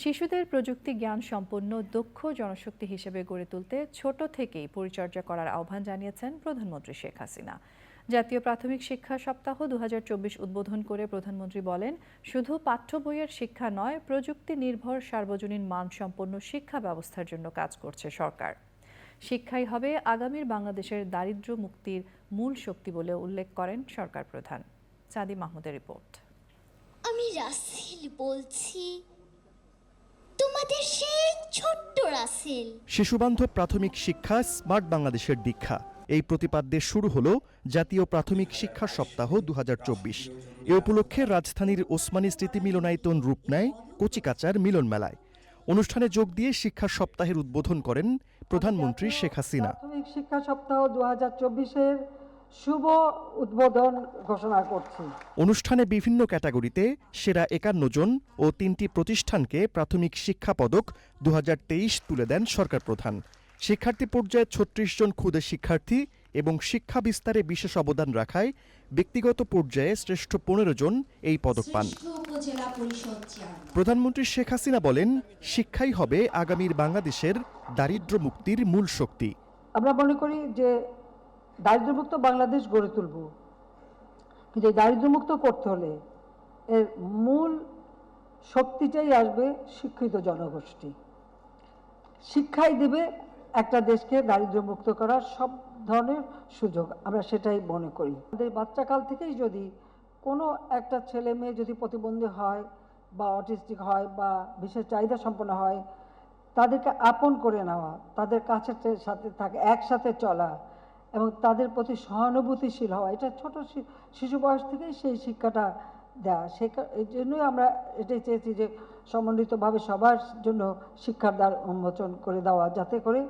শিশুদের প্রযুক্তি জ্ঞান সম্পন্ন, দক্ষ জনশক্তি হিসেবে গড়ে তুলতে ছোট থেকেই পরিচর্যা করার আহ্বান জানিয়েছেন প্রধানমন্ত্রী শেখ হাসিনা। জাতীয় প্রাথমিক শিক্ষা সপ্তাহ দুহাজার চব্বিশ উদ্বোধন করে প্রধানমন্ত্রী বলেন, শুধু পাঠ্য বইয়ের শিক্ষা নয় প্রযুক্তি নির্ভর সার্বজনীন মানসম্পন্ন শিক্ষা ব্যবস্থার জন্য কাজ করছে সরকার। শিক্ষাই হবে আগামীর বাংলাদেশের দারিদ্র্য মুক্তির মূল শক্তি বলে উল্লেখ করেন সরকার প্রধান। চাঁদি মাহমুদের রিপোর্ট। আমি রাসেল বলছি রাসেল শিশুবান্ধব প্রাথমিক শিক্ষা স্মার্ট বাংলাদেশের দীক্ষা। এই প্রতিপাদ্যে শুরু হলো জাতীয় প্রাথমিক শিক্ষা সপ্তাহ দু হাজার চব্বিশ। এ উপলক্ষে রাজধানীর ওসমানী স্মৃতি মিলনায়তন রূপ নেয় কচিকাচার মিলন মেলায়। অনুষ্ঠানে যোগ দিয়ে শিক্ষা সপ্তাহের উদ্বোধন করেন প্রধানমন্ত্রী শেখ হাসিনা। প্রাথমিক শিক্ষা সপ্তাহ দু হাজার চব্বিশের শুভ উদ্বোধন ঘোষণা করছি। অনুষ্ঠানে বিভিন্ন ক্যাটাগরিতে সেরা একান্ন জন ও তিনটি প্রতিষ্ঠানকে প্রাথমিক শিক্ষা পদক দুহাজার তেইশ তুলে দেন সরকার প্রধান। শিক্ষার্থী পর্যায়ে ছত্রিশ জন ক্ষুদে শিক্ষার্থী এবং শিক্ষা বিস্তারে বিশেষ অবদান রাখায় ব্যক্তিগত পর্যায়ে শ্রেষ্ঠ পনেরো জন এই পদক পান। প্রধানমন্ত্রী শেখ হাসিনা বলেন শিক্ষাই হবে আগামীর বাংলাদেশের দারিদ্র্য মুক্তির মূল শক্তি। আমরা মনে করি যে দারিদ্র্যমুক্ত বাংলাদেশ গড়ে তুলব। কিন্তু এই দারিদ্রমুক্ত করতে হলে এর মূল শক্তিটাই আসবে শিক্ষিত জনগোষ্ঠী। শিক্ষাই দেবে একটা দেশকে দারিদ্রমুক্ত করার সব ধরনের সুযোগ, আমরা সেটাই মনে করি। আমাদের বাচ্চাকাল থেকেই যদি কোনো একটা ছেলে মেয়ে যদি প্রতিবন্ধী হয় বা অটিস্টিক হয় বা বিশেষ চাহিদা সম্পন্ন হয়, তাদেরকে আপন করে নেওয়া, তাদের কাছে সাথে থাকে, একসাথে চলা এবং তাদের প্রতি সহানুভূতিশীল হওয়া। এটা ছোট শিশু বয়স থেকেই সেই শিক্ষাটা দেওয়া সে এই জন্যই আমরা এটাই চেয়েছি যে সমন্বিতভাবে সবার জন্য শিক্ষার দ্বার উন্মোচন করে দেওয়া যাতে করে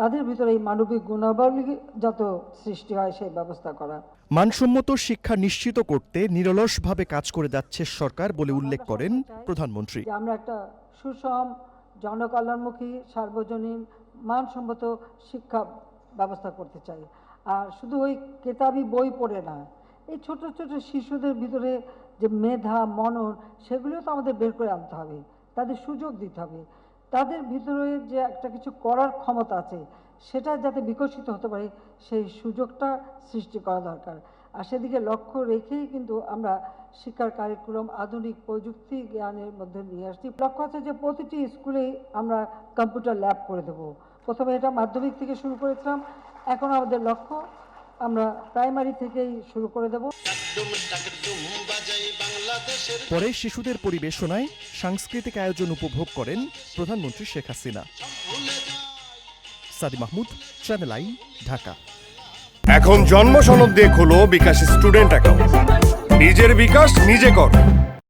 তাদের ভিতরে এই মানবিক গুণাবলী যত সৃষ্টি হয় সেই ব্যবস্থা করা। মানসম্মত শিক্ষা নিশ্চিত করতে নিরলসভাবে কাজ করে যাচ্ছে সরকার বলে উল্লেখ করেন প্রধানমন্ত্রী। আমরা একটা সুষম জনকল্যাণমুখী সার্বজনীন মানসম্মত শিক্ষা ব্যবস্থা করতে চাই। আর শুধু ওই কেতাবি বই পড়ে না, এই ছোট ছোট শিশুদের ভিতরে যে মেধা, মনন সেগুলিও তো আমাদের বের করে আনতে হবে, তাদের সুযোগ দিতে হবে। তাদের ভিতরে যে একটা কিছু করার ক্ষমতা আছে, সেটা যাতে বিকশিত হতে পারে, সেই সুযোগটা সৃষ্টি করা দরকার। আর সেদিকে লক্ষ্য রেখেই কিন্তু আমরা শিক্ষার কারিকুলাম, আধুনিক প্রযুক্তি জ্ঞানের মধ্যে নিয়ে আসছি। লক্ষ্য আছে যে প্রতিটি স্কুলেই আমরা কম্পিউটার ল্যাব করে দেব। প্রথমে এটা মাধ্যমিক থেকে শুরু করেছিলাম। এখন আমাদের লক্ষ্য আমরা প্রাইমারি থেকেই শুরু করে দেব। পরে শিশুদের পরিবেশনায় সাংস্কৃতিক আয়োজন উপভোগ করেন প্রধানমন্ত্রী Sheikh Hasina. Sadi Mahmud channel I Dhaka. এখন জন্ম সনদ দিয়ে খোলো বিকাশ স্টুডেন্ট অ্যাকাউন্ট। নিজের বিকাশ নিজে কর।